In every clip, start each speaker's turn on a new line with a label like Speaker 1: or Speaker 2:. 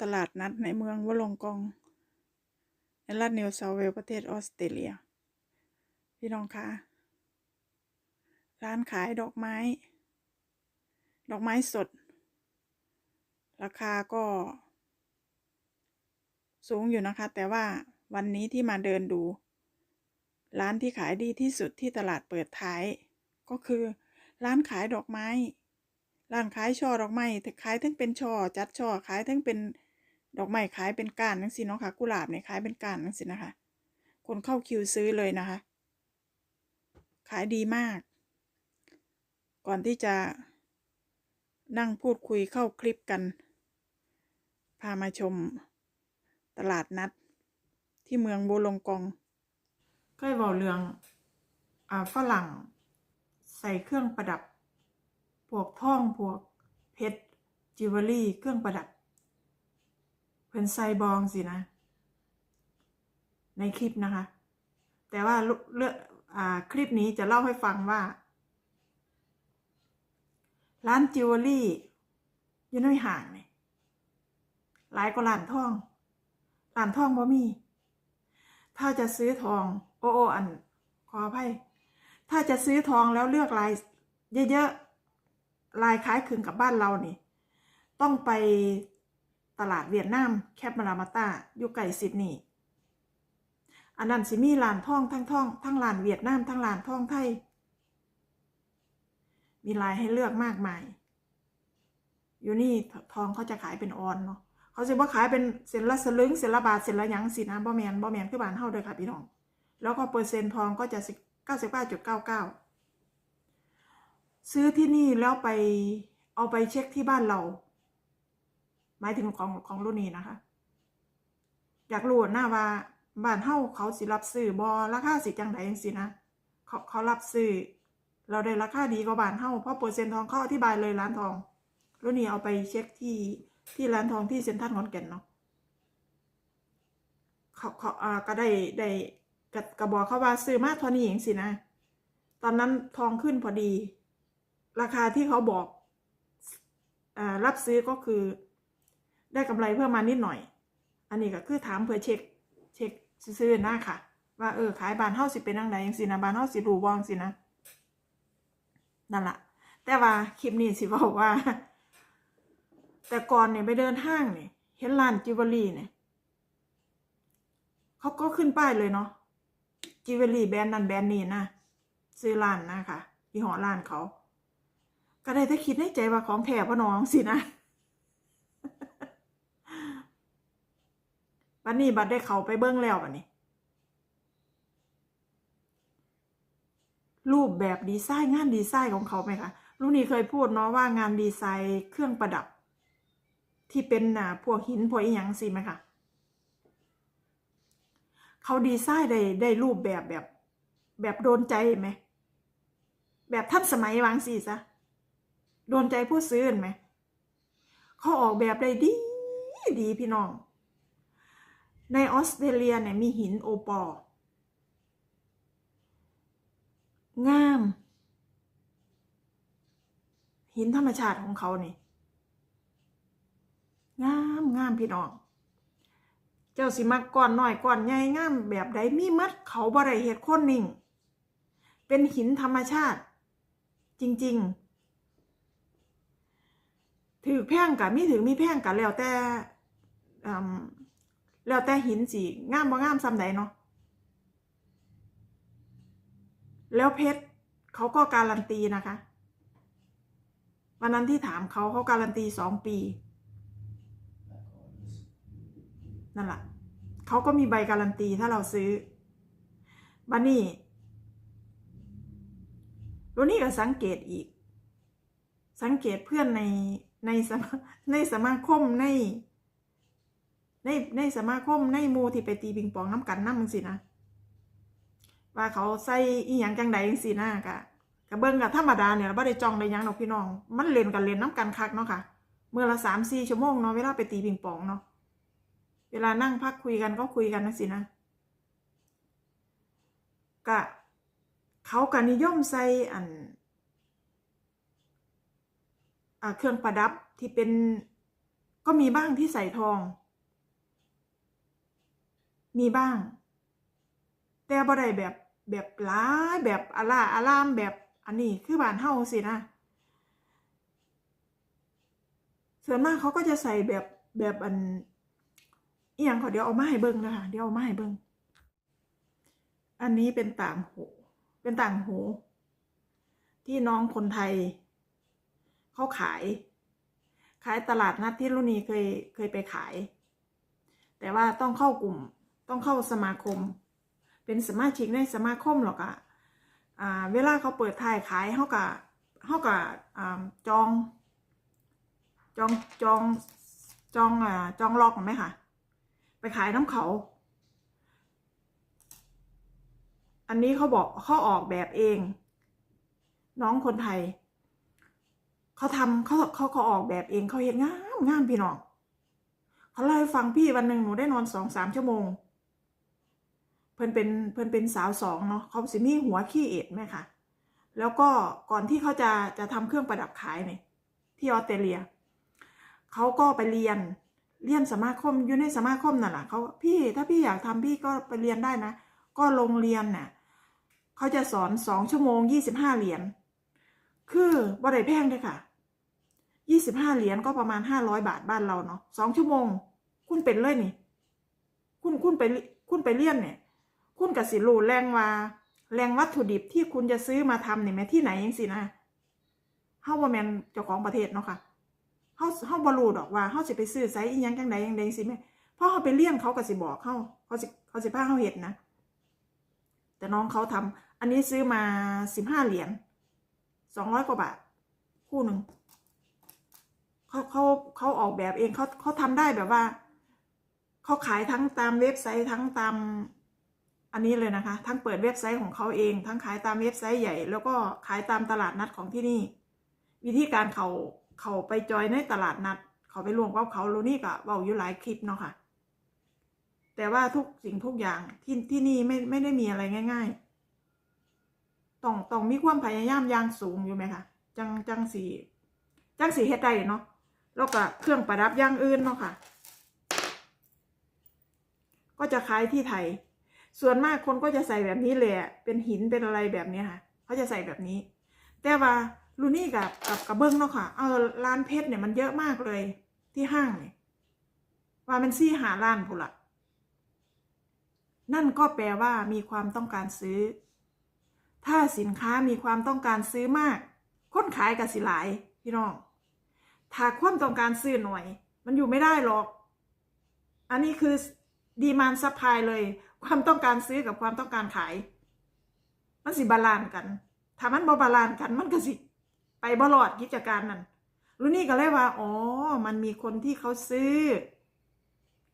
Speaker 1: ตลาดนัดในเมืองวะลงกอง ในรัฐนิวเซาท์เวลประเทศออสเตรเลีย พี่น้องคะร้านขายดอกไม้ ดอกไม้สด ราคาก็ สูงอยู่นะคะ แต่ว่าวันนี้ที่มาเดินดู ร้านที่ขายดีที่สุดที่ตลาดเปิดท้าย ก็คือ ร้านขายดอกไม้ร้านขายช่อดอกไม้ขายทั้งเป็นช่อจัดช่อขายทั้งเป็น ดอกไม้ขายเป็นก้านทั้งสิเนาะค่ะกุหลาบเนี่ยขายเป็นก้านทั้งสินะคะ คนเข้าคิวซื้อเลยนะคะ ขายดีมาก ก่อนที่จะนั่งพูดคุยเข้าคลิปกัน พามาชมตลาดนัด ที่เมืองโบลงกองเคยบอกเรื่องอ่าฝรั่งใส่เครื่องประดับ พวกท่องพวกเพชรจิวเวลรี่เครื่องประดับ พิ่นใส่บองสินะ ในคลิปนะคะ แต่ว่าเรื่องอ่าคลิปนี้จะเล่าให้ฟังว่า ร้านจิวเวลรี่อยู่ในห่างนี่หลายกว่าร้านทองร้านทองบ่มี ถ้าจะซื้อทอง โอโออัน ขออภัยถ้าจะซื้อทองแล้วเลือกลาย เยอะๆลายคล้ายคลึงกับบ้านเรานี่ ต้องไป ตลาดเวียดนามแคปมารามาตาอยู่ไก่ซิดนีอันนั้นสิมีลานท่องทั้งท่องทั้งลานเวียดนามทั้งลานท่องไทย มีลายให้เลือกมากมาย อยู่นี่ทองเขาจะขายเป็นออนเนาะเขาจะว่าขายเป็นเส้นละสลึงเส้นละบาทเส้นละหยังสินะบ่แมนบ่แมนคือบานเฮาเด้อค่ะพี่น้อง แล้วก็เปอร์เซ็นต์ทองก็จะเก้าสิบเก้าจุดเก้าเก้าซื้อที่นี่แล้วไปเอาไปเช็คที่บ้านเรา หมายถึงของของรุ่นนี้นะคะ อยากรู้หน้าว่าบ้านเฮาเขาสิรับซื้อบอราคาสิจังไดจังสินะเขาเขารับซื้อเราได้ราคาดีกว่าบ้านเฮาเพราะเปอร์เซ็นต์ทองเขาอธิบายเลยร้านทองรุ่นนี้เอาไปเช็คที่ที่ร้านทองที่เซ็นทรัลขอนแก่นเนาะเขาเขาอ่าก็ได้ได้กกระบอกเขาว่าซื้อมาเท่านี้เองสินะ ตอนนั้นทองขึ้นพอดี ราคาที่เขาบอกอ่ารับซื้อก็คือ ได้กำไรเพิ่มมานิดหน่อย อันนี้ก็คือถามเพื่อเช็คเช็คซื้อๆนะค่ะ ว่าเออขายบานเฮาสิเป็นจังไดจังสินะบานเฮาสิรู้บ่จังสินะนั่นละแต่ว่าคลิปนี้สิบอกว่า แต่ก่อนเนี่ยไปเดินห้างเนี่ยเห็นร้านจิวเวลรี่เนี่ยเขาก็ขึ้นป้ายเลยเนาะจิวเวลรี่แบรนด์นั้นแบรนด์นี้นะซื้อร้านนะค่ะยี่หอร้านเขา ก็ได้แต่คิดในใจว่าของแท้พ่อน้องสินะ ดนี้บัดได้เขาไปเบิ้งแล้วบัดนี้ รูปแบบดีไซน์งานดีไซน์ของเขาไหมคะลูกนี่เคยพูดเนาะว่างานดีไซน์เครื่องประดับ ที่เป็นอ่าพวกหินพวกอีหยังสิไหมคะเขาดีไซน์ได้ได้รูปแบบแบบ แบบโดนใจไหมแบบทันสมัยวางสิซะโดนใจผู้ซื้อไหมเขาออกแบบได้ดีดีพี่น้อง ในออสเตรเลียเนี่ยมีหินโอปอลงาม หินธรรมชาติของเขานี่งามงามพี่น้อง เจ้าสิมักก้อนน้อยก้อนใหญ่งามแบบใดมีมัดเขาบ่ได้เฮ็ดคนนิ่ง เป็นหินธรรมชาติ จริง ๆ ถือแพ่งกับมีถือมีแพ่งกับแล้วแต่ แล้วแต่หินสีงามบ่งามซ้ำใดเนาะแล้วเพชรเขาก็การันตีนะคะ วันนั้นที่ถามเขาเขาการันตีสองปี นั่นแหละเขาก็มีใบการันตีถ้าเราซื้อบันนี่รุ่นนี้ก็สังเกตอีก สังเกตเพื่อนในในสมาในสมาคมใน ในในสมาคมในหมูที่ไปตีปิงปองน้ำกันน้ำมึงสินะว่าเขาใส่อีหยังจังใดจังซี่นะกะกะเบิ่งกะธรรมดาเนี่ยบ่ได้จองได้ยังดอกพี่น้อง มันเล่นกันเล่นน้ำกันคักเนาะค่ะเมื่อละสามสี่ชั่วโมงเนาะเวลาไปตีปิงปองเนาะเวลานั่งพักคุยกันก็คุยกันนะสินะกะเขาก็นิยมใส่อันอ่าเครื่องประดับที่เป็นก็มีบ้างที่ใส่ทอง มีบ้าง แต่บ่ได้แบบแบบหลายแบบอาล่าอารามแบบอันนี้คือบ้านเฮาสินะส่วนมากเขาก็จะใส่แบบแบบอันเอียงขาเดี๋ยวเอามาให้เบิ่งนะคะเดี๋ยวเอามาให้เบิ่งอันนี้เป็นต่างหูเป็นต่างหูที่น้องคนไทยเขาขาย ขายตลาดนัดที่รุ่นนี้เคยเคยไปขาย แต่ว่าต้องเข้ากลุ่ม ต้องเข้าสมาคม เป็นสมาชิกในสมาคมหรอกอะอ่าเวลาเขาเปิดทายขายเขากะเขากะอ่าจอง จองจองจองอ่าจองล็อกไหมคะไปขายน้ำเขา อันนี้เขาบอกเขาออกแบบเอง น้องคนไทยเขาทำเขาเขาเขาออกแบบเองเขาเห็นงามงามพี่น้องเขาเล่าให้ฟังพี่วันหนึ่งหนูได้นอนสองสามชั่วโมง เพิ่นเป็นเพิ่นเป็นสาวสองเนาะเขาสิมีหัวขี้เอ็ดไหมคะแล้วก็ก่อนที่เขาจะจะทำเครื่องประดับขายเนี่ยที่ออสเตรเลียเขาก็ไปเรียนเรียนสมาคมอยู่ในสมาคมนั่นแหละเขาพี่ถ้าพี่อยากทำพี่ก็ไปเรียนได้นะ ก็โรงเรียนน่ะเขาจะสอนสองชั่วโมงยี่สิบห้าเหรียญคือบ่ได้แพงเลยค่ะยี่สิบห้าเหรียญก็ประมาณห้าร้อยบาทบ้านเราเนาะสองชั่วโมง คุณเป็นเลยนี่ คุณคุณไปคุณไปเรียนเนี่ย คุณกับสิรูแรงว่าแรงวัตถุดิบที่คุณจะซื้อมาทำเนี่ยแม่ที่ไหนยังสินะเฮาบ่แมนเจ้าของประเทศเนาะค่ะเฮาเฮาบ่รู้ดอกว่าเฮาสิไปซื้อไสอีหยังจังใดจังใดสิแม่เพราะเฮาไปเรียนเขาก็สิบอกเฮาเขาสิเขาสิพาเฮาเฮ็ดนะ แต่น้องเขาทำอันนี้ซื้อมาสิบห้าเหรียญสองร้อยกว่าบาท คู่หนึ่งเขาเขาเขาออกแบบเองเขาเขาทำได้แบบว่า เขาขายทั้งตามเว็บไซต์ทั้งตาม อันนี้เลยนะคะ ทั้งเปิดเว็บไซต์ของเขาเอง ทั้งขายตามเว็บไซต์ใหญ่ แล้วก็ขายตามตลาดนัดของที่นี่ วิธีการเขาเขาไปจอยในตลาดนัด เขาไปรวมกับเขาโลนี่ก็เบาอยู่หลายคลิปเนาะค่ะ แต่ว่าทุกสิ่งทุกอย่างที่ที่นี่ไม่ไม่ได้มีอะไรง่าย ๆ ต้องต้องมีความพยายามอย่างสูงอยู่ไหมคะจังจังสีจังสีเฮ็ดได้เนาะแล้วก็เครื่องประดับอย่างอื่นเนาะค่ะ ก็จะขายที่ไทย ส่วนมากคนก็จะใส่แบบนี้เละ เป็นหินเป็นอะไรแบบนี้ค่ะ เขาจะใส่แบบนี้ แต่ว่าลูนี่กับกับกับเบิ้องเนาะค่ะ เออร้านเพชรเนี่ยมันเยอะมากเลยที่ห้างเนี่ยว่ามันซี่หาร้านพุ่นละนั่นก็แปลว่ามีความต้องการซื้อ ถ้าสินค้ามีความต้องการซื้อมาก คนขายกับสิหลายพี่น้อง ถ้าความต้องการซื้อหน่อย มันอยู่ไม่ได้หรอก อันนี้คือดีมานซัพพลายเลย ความต้องการซื้อกับความต้องการขาย มันสิบาลานกัน ถ้ามันบ่บาลานกัน มันก็สิ ไปบลอดกิจการนั่นรู้นี่ก็เลยว่า อ๋อ มันมีคนที่เขาซื้อ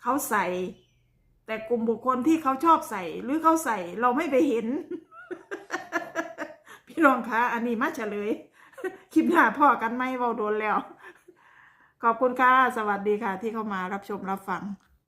Speaker 1: เขาใส่ แต่กลุ่มบุคคลที่เขาชอบใส่ หรือเขาใส่เราไม่ไปเห็น พี่รองคะอันนี้มาเฉลย คลิปหน้าพ่อกันไหมเว้าโดนแล้ว ขอบคุณค่ะ สวัสดีค่ะที่เข้ามารับชมรับฟัง